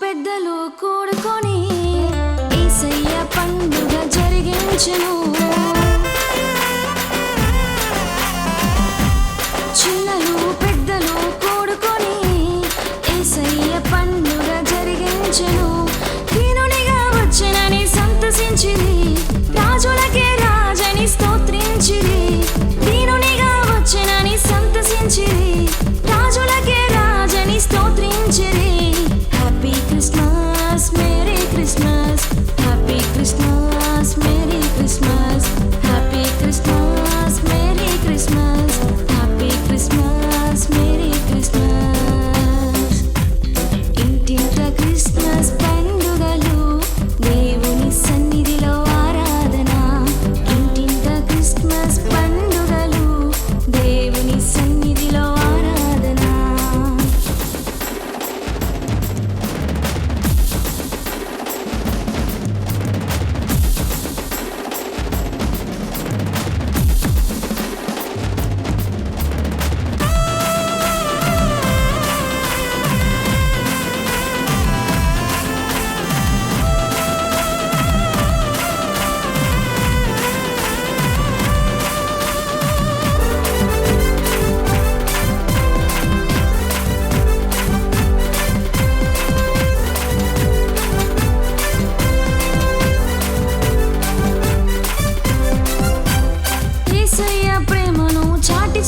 పెద్దలు కూడుకొని ఏసయ్య పండుగ జరిగించను. చిన్నలు పెద్దలు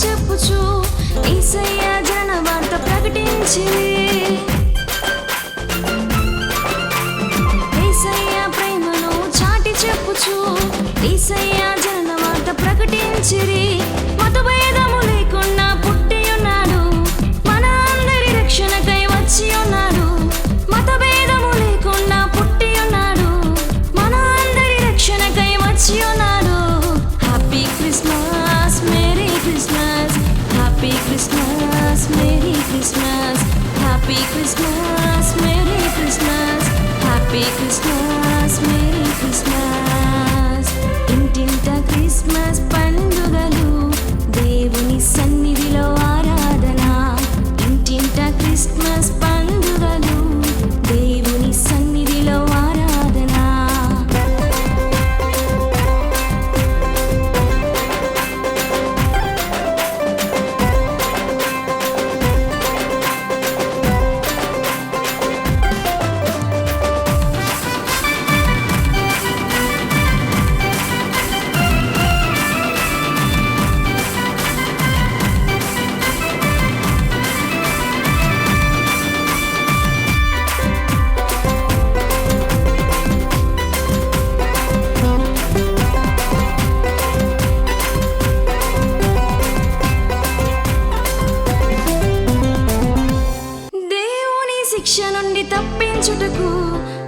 చెప్పుచు ఏసయ్య జనవార్త ప్రకటించి. ఏసయ్య ప్రేమను చాటి చెప్పుచు ఏసయ్య జనవార్త ప్రకటించిరి. హ్యాపీ క్రిస్మస్ మేరీ క్రిస్మస్ ఇంటింట క్రిస్మస్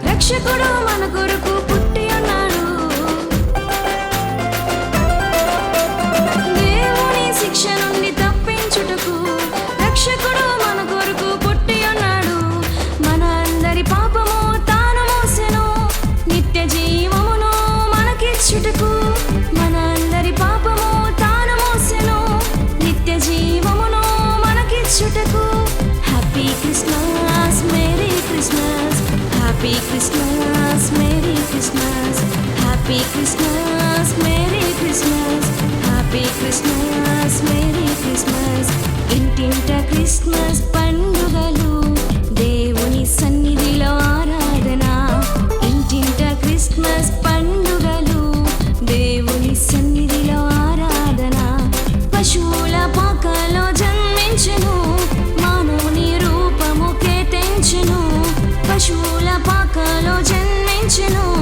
రక్షకుడు మన కొరకు పుట్టి ఉన్నాడు. దేవుని శిక్ష నుండి తప్పించుటకు రక్షకుడు మన కొరకు పుట్టి ఉన్నాడు. మన అందరి పాపము తాను మోసెను నిత్య జీవమును మనకిచ్చుటకు మన అందరి పాపము తాను మోసెను నిత్య జీవమును మనకిచ్చుటకు. Happy Christmas, Merry Christmas, Happy Christmas, Merry Christmas, Happy Christmas, Merry Christmas, ఇంటింట Christmas. continuo